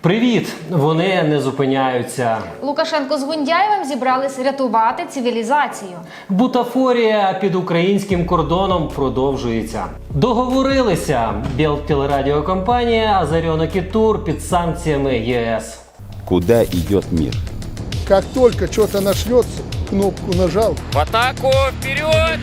Привіт! Вони не зупиняються. Лукашенко з Гундяєвим зібрались рятувати цивілізацію. Бутафорія під українським кордоном продовжується. Договорилися. Білтелерадіокомпанія Азаріона Кітур під санкціями ЄС. Куда идет мир? Как только что-то нашлется, кнопку нажал, В атаку! Вперед!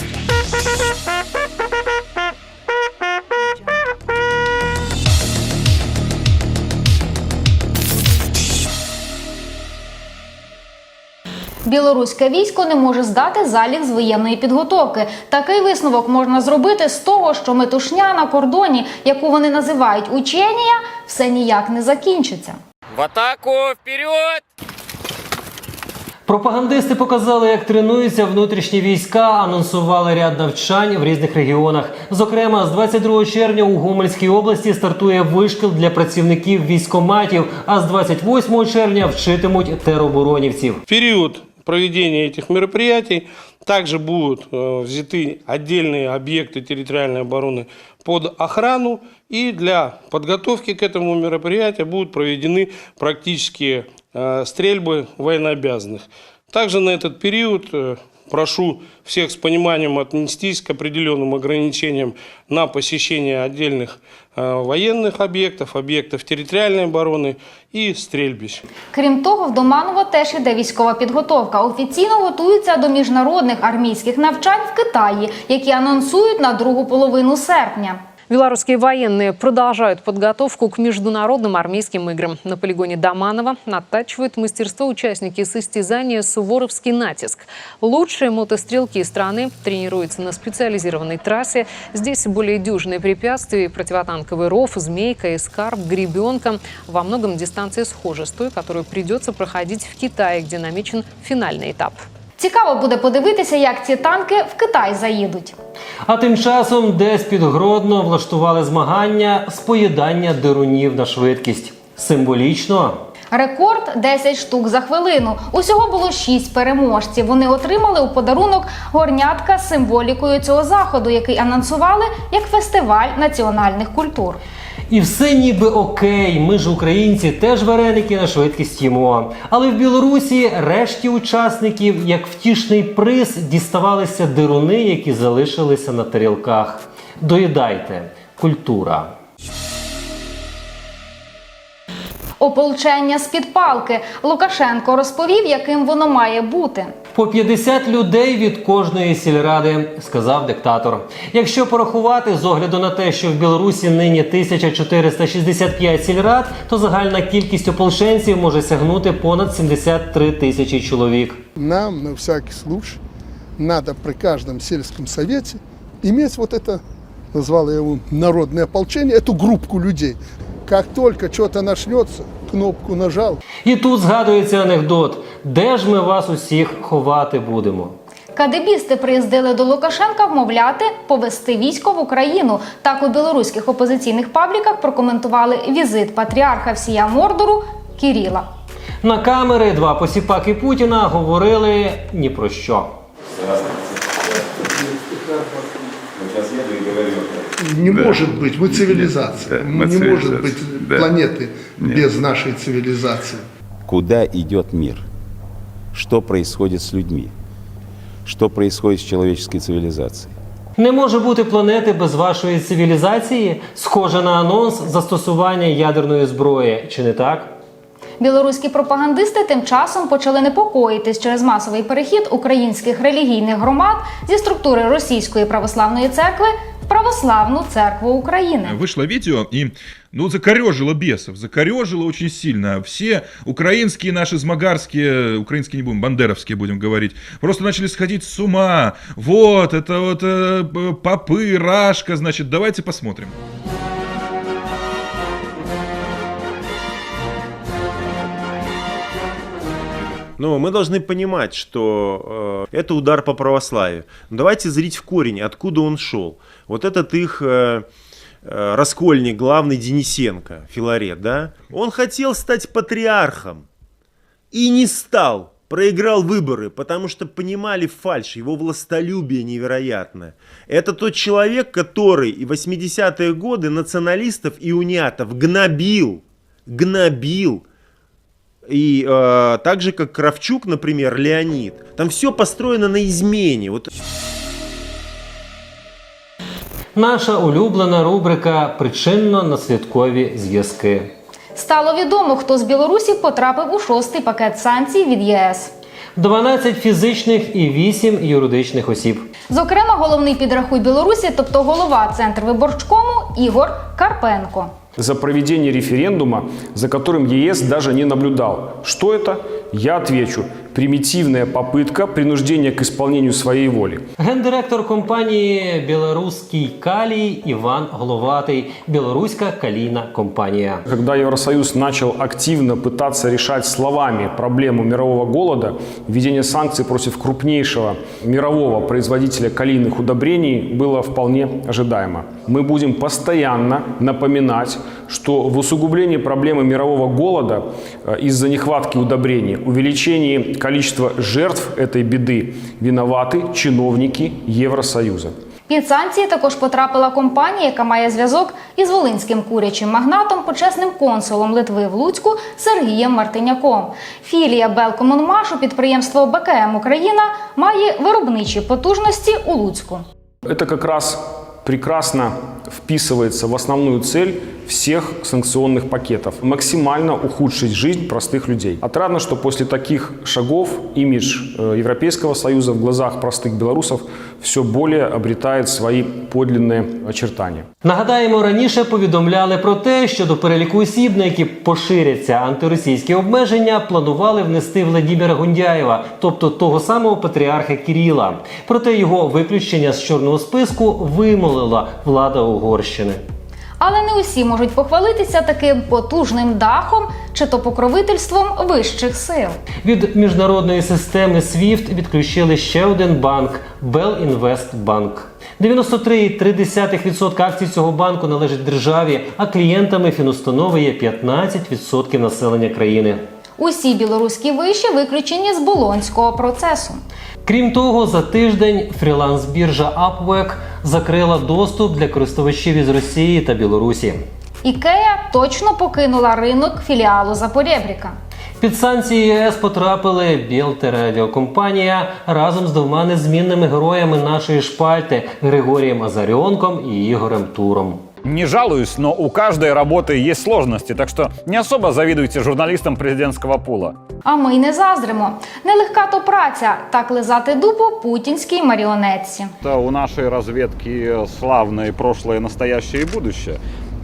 Білоруське військо не може здати заліг з воєнної підготовки. Такий висновок можна зробити з того, що метушня на кордоні, яку вони називають ученія, все ніяк не закінчиться. В атаку! Вперед! Пропагандисти показали, як тренуються внутрішні війська, анонсували ряд навчань в різних регіонах. Зокрема, з 22 червня у Гомельській області стартує вишкіл для працівників військоматів, а з 28 червня вчитимуть тероборонівців. В период проведения этих мероприятий. Также будут э, взяты отдельные объекты территориальной обороны под охрану. И для подготовки к этому мероприятию будут проведены практические стрельбы военнообязанных. Также на этот период э, прошу всех с пониманием отнестись к определенным ограничениям на посещение отдельных э, военных объектов, объектов территориальной обороны и стрельбищ. Крім того, в Доманово теж іде військова підготовка. Офіційно готуються до міжнародних армійських навчань в Китаї, які анонсують на другу половину серпня. Белорусские военные продолжают подготовку к международным армейским играм. На полигоне Доманова оттачивают мастерство участники состязания «Суворовский натиск». Лучшие мотострелки страны тренируются на специализированной трассе. Здесь более дюжины препятствий, противотанковый ров, змейка, эскарп, гребенка. Во многом дистанция схожа с той, которую придется проходить в Китае, где намечен финальный этап. Цікаво буде подивитися, як ці танки в Китай заїдуть. А тим часом десь під Гродно влаштували змагання з поїдання дирунів на швидкість. Символічно. Рекорд 10 штук за хвилину. Усього було 6 переможців. Вони отримали у подарунок горнятка з символікою цього заходу, який анонсували як фестиваль національних культур. І все ніби окей. Ми ж українці теж вареники на швидкість їмо. Але в Білорусі решті учасників, як втішний приз, діставалися дируни, які залишилися на тарілках. Доїдайте, культура. Ополчення з-під палки. Лукашенко розповів, яким воно має бути. По 50 людей від кожної сільради, сказав диктатор. Якщо порахувати з огляду на те, що в Білорусі нині 1465 сільрад, то загальна кількість ополченців може сягнути понад 73 тисячі чоловік. нам на всякий случай надо при каждом сельском совете иметь вот это, назвал я его народное ополчение, эту группку людей. Как только что-то начнется, кнопку нажал, І тут згадується анекдот: де ж ми вас усіх ховати будемо? Кадебісти приїздили до Лукашенка вмовляти повести військо в Україну. Так у білоруських опозиційних пабліках прокоментували візит патріарха всія Мордору Кіріла. На камери два посіпаки Путіна говорили ні про що Не может быть, мы цивилизация. Да, мы не может цивилизация, быть да. планеты Нет. без нашей цивилизации. Куда идет мир? Что происходит с людьми? Что происходит с человеческой цивилизацией? Не може бути планети без вашої цивілізації, схоже на анонс застосування ядерної зброї, чи не так? Білоруські пропагандисти тим часом почали непокоїтись через масовий перехід українських релігійних громад зі структури Російської православної церкви в православну церкву України. Вышло видео и, ну, закорежило бесов, закорежило очень сильно. Все украинские наши змагарские, украинские не будем, бандеровские будем говорить, просто начали сходить с ума. Вот, это вот э, п- попы, рашка, значит, давайте посмотрим. Но мы должны понимать, что э, это удар по православию. Но давайте зрить в корень, откуда он шел. Вот этот их э, э, раскольник, главный Денисенко, Филарет, да? Он хотел стать патриархом и не стал. Проиграл выборы, потому что понимали фальшь, его властолюбие невероятное. Это тот человек, который и в 80-е годы националистов и униатов гнобил. гнобил, и э, так же, как Кравчук, например, Леонид, там все построено на измене. Вот Наша улюблена рубрика Причинно-наслідкові зв'язки. Стало відомо, хто з Білорусі потрапив у шостий пакет санкцій від ЄС. 12 фізичних і 8 юридичних осіб. Зокрема, головний підрахуй Білорусі, тобто голова центру виборчкому Ігор Карпенко. За проведение референдума, за которым ЕС даже не наблюдал. Что это? Я отвечу. Примитивная попытка принуждения к исполнению своей воли. Гендиректор компанії Білоруський калій Іван Головатий. Білоруська калійна компанія. Когда Евросоюз начал активно пытаться решать словами проблему мирового голода, введение санкций против крупнейшего мирового производителя калийных удобрений было вполне ожидаемо. Мы будем постоянно напоминать, что в усугублении проблемы мирового голода э, из-за нехватки удобрений, увеличении количества жертв этой беды виноваты чиновники Евросоюза. Під санкції також потрапила компанія, яка має зв'язок із волинським курячим магнатом, почесним консулом Литви в Луцьку Сергієм Мартиняком. Філія Белкомунмашу, підприємство БКМ Україна, має виробничі потужності у Луцьку. Это как раз прекрасно вписывается в основную цель всех санкционных пакетов – максимально ухудшить жизнь простых людей. Отрадно, что после таких шагов имидж э, Европейского Союза в глазах простых белорусов все более обретает свои подлинные очертания. Нагадаємо, раніше повідомляли про те, що до переліку осіб, на які поширяться антиросійські обмеження, планували внести Владіміра Гундяєва, тобто того самого патріарха Кіріла. Проте його виключення з чорного списку вимолила влада Угорщини. Але не усі можуть похвалитися таким потужним дахом чи то покровительством вищих сил. Від міжнародної системи SWIFT відключили ще один банк Белінвестбанк. 93,3% акцій цього банку належать державі, а клієнтами фінустанови є 15% населення країни. Усі білоруські виші виключені з болонського процесу. Крім того, за тиждень фріланс-біржа Upwork закрила доступ для користувачів із Росії та Білорусі. Ікея точно покинула ринок філіалу Запорєбріка. Під санкції ЄС потрапили Біл та радіокомпанія разом з двома незмінними героями нашої шпальти Григорієм Азаріонком і Ігорем Туром. Не жалуюсь, но у каждой работы есть сложности, так что не особо завидуйте журналистам президентского пула. А ми й не заздримо. Нелегка то праця так лизати дупу путінській маріонетці. Это у нашей разведки славное прошлое, настоящее и будущее.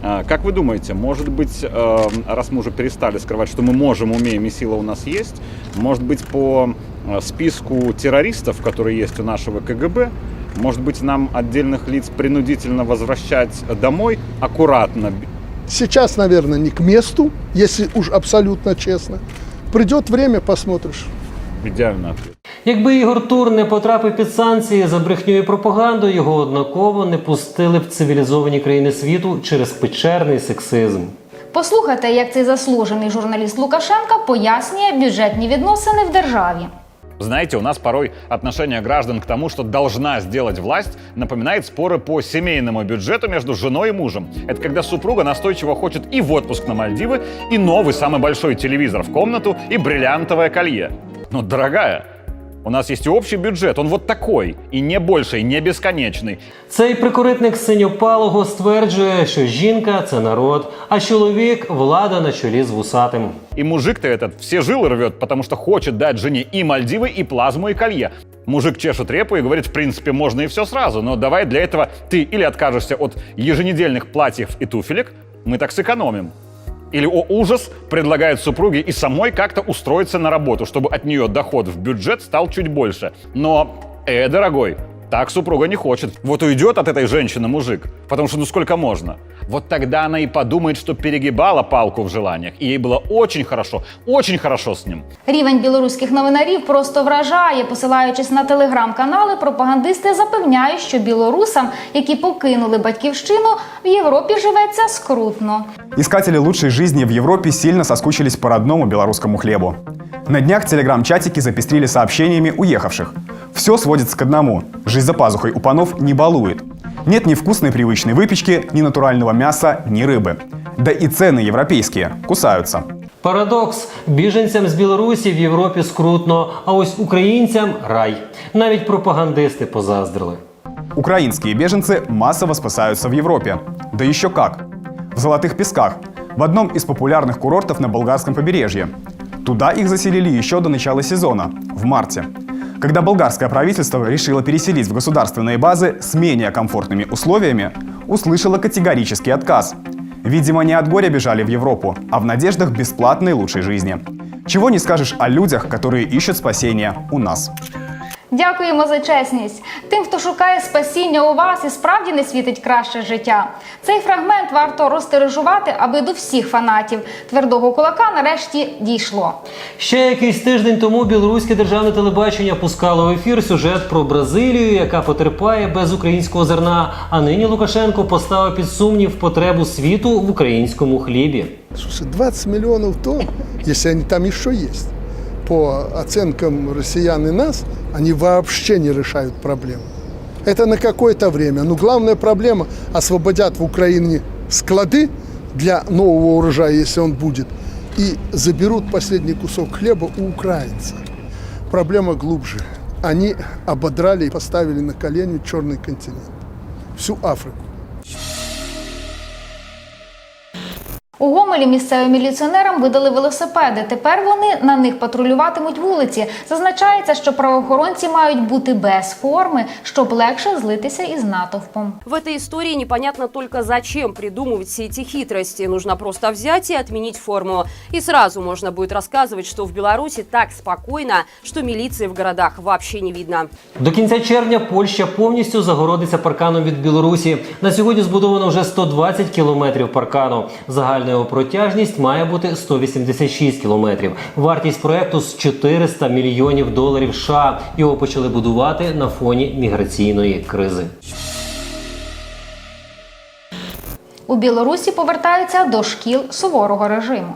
А, Как вы думаете, может быть, э, раз мы уже перестали скрывать, что мы можем, умеем и сила у нас есть, может быть, по э, списку террористов, которые есть у нашего КГБ, может быть, нам отдельных лиц принудительно возвращать домой аккуратно, Сейчас, наверное, не к месту, если уж абсолютно честно. Придет время, посмотришь. идеальный ответ. Якби Ігор Тур не потрапив під санкції за брехню і пропаганду, його однаково не пустили б в цивілізовані країни світу через печерний сексизм. Послухайте, як цей заслужений журналіст Лукашенка пояснює бюджетні відносини в державі. Знаете, у нас порой отношение граждан к тому, что должна сделать власть, напоминает споры по семейному бюджету между женой и мужем. Это когда супруга настойчиво хочет и в отпуск на Мальдивы, и новый самый большой телевизор в комнату, и бриллиантовое колье. Но, дорогая, у нас есть и общий бюджет, он вот такой, и не больше, и не бесконечный. Цей прикоритник синьопалого стверджує, що жінка це народ, а чоловік влада на чолі з вусатим. И мужик-то этот все жилы рвет, потому что хочет дать жене и Мальдивы, и плазму, и колье. Мужик чешет репу и говорит, в принципе, можно и все сразу, но давай для этого ты или откажешься от еженедельных платьев и туфелек, мы так сэкономим. Или, о ужас, предлагает супруге и самой как-то устроиться на работу, чтобы от нее доход в бюджет стал чуть больше. Но, э, дорогой, так супруга не хочет. Вот уйдет от этой женщины мужик, потому что ну сколько можно. Вот тогда она и подумает, что перегибала палку в желаниях, и ей было очень хорошо, очень хорошо с ним. Рівень білоруських новинарів просто вражає. Посилаючись на телеграм-канали, пропагандисти запевняють, що білорусам, які покинули батьківщину, в Європі живеться скрутно. Искатели лучшей жизни в Европе сильно соскучились по родному белорусскому хлебу. На днях телеграм-чатики запестрили сообщениями уехавших. Все сводится к одному. Жизнь за пазухой у панов не балует. Нет ни вкусной привычной выпечки, ни натурального мяса, ни рыбы. Да и цены европейские кусаются. Парадокс: біженцям з Білорусі в Європі скрутно, а ось українцям рай. Навіть пропагандисти позаздрили. Украинские беженцы массово спасаются в Европе. Да еще как! В Золотых Песках, в одном из популярных курортов на болгарском побережье. Туда их заселили еще до начала сезона, в марте. Когда болгарское правительство решило переселить в государственные базы с менее комфортными условиями, услышало категорический отказ. Видимо, не от горя бежали в Европу, а в надеждах бесплатной лучшей жизни. Чего не скажешь о людях, которые ищут спасения у нас. Дякуємо за чесність. Тим, хто шукає спасіння у вас і справді не світить краще життя. Цей фрагмент варто розтиражувати, аби до всіх фанатів твердого кулака нарешті дійшло. Ще якийсь тиждень тому білоруське державне телебачення пускало в ефір сюжет про Бразилію, яка потерпає без українського зерна. А нині Лукашенко поставив під сумнів потребу світу в українському хлібі. Слушай, 20 миллионов тонн, они там еще есть, по оценкам россиян и нас, они вообще не решают проблему. Это на какое-то время. Но главная проблема – освободят в Украине склады для нового урожая, если он будет, и заберут последний кусок хлеба у украинцев. Проблема глубже. Они ободрали и поставили на колени черный континент. Всю Африку. У Гомелі місцевим міліціонерам видали велосипеди. Тепер вони на них патрулюватимуть вулиці. Зазначається, що правоохоронці мають бути без форми, щоб легше злитися із натовпом. В этой истории непонятно только зачем придумывать все эти хитрости. Нужно просто взять и отменить форму. И сразу можно будет рассказывать, что в Беларуси так спокойно, что милиции в городах вообще не видно. До кінця червня Польща повністю загородиться парканом від Білорусі. На сьогодні збудовано вже 120 кілометрів паркану. Загальна його протяжність має бути 186 кілометрів. Вартість проекту з 400 мільйонів доларів США. Його почали будувати на фоні міграційної кризи. У Білорусі повертаються до шкіл суворого режиму.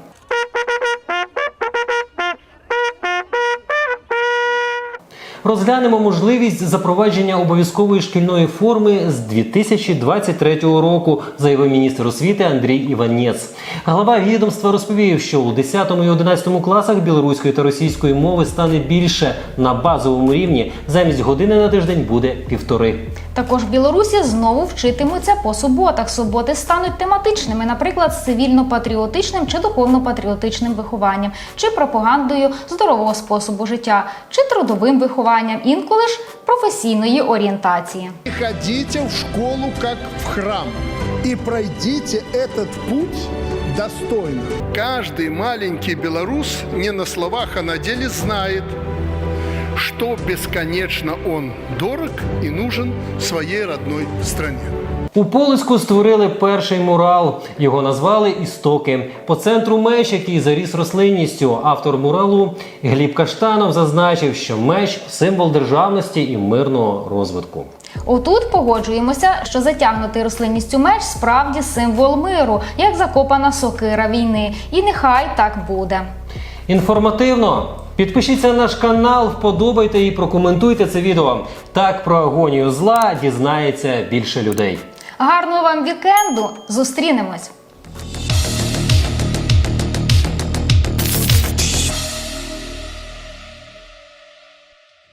Розглянемо можливість запровадження обов'язкової шкільної форми з 2023 року, заявив міністр освіти Андрій Іванець. Глава відомства розповів, що у 10 і 11 класах білоруської та російської мови стане більше на базовому рівні. Замість години на тиждень буде півтори. Також в Білорусі знову вчитимуться по суботах. Суботи стануть тематичними, наприклад, з цивільно-патріотичним чи духовно-патріотичним вихованням, чи пропагандою здорового способу життя, чи трудовим вихованням, інколи ж професійної орієнтації. Ходите в школу, как в храм, и пройдите этот путь достойно. Каждый маленький белорус не на словах, а на деле знает, что бесконечно он дорог и нужен своей родной стране. У Полоцьку створили перший мурал. Його назвали Істоки. По центру меч, який заріс рослинністю. Автор муралу Гліб Каштанов зазначив, що меч символ державності і мирного розвитку. Отут погоджуємося, що затягнутий рослинністю меч справді символ миру, як закопана сокира війни. І нехай так буде. Інформативно. Підпишіться на наш канал, вподобайте і прокоментуйте це відео. Так про агонію зла дізнається більше людей. Гарного вам вікенду! Зустрінемось!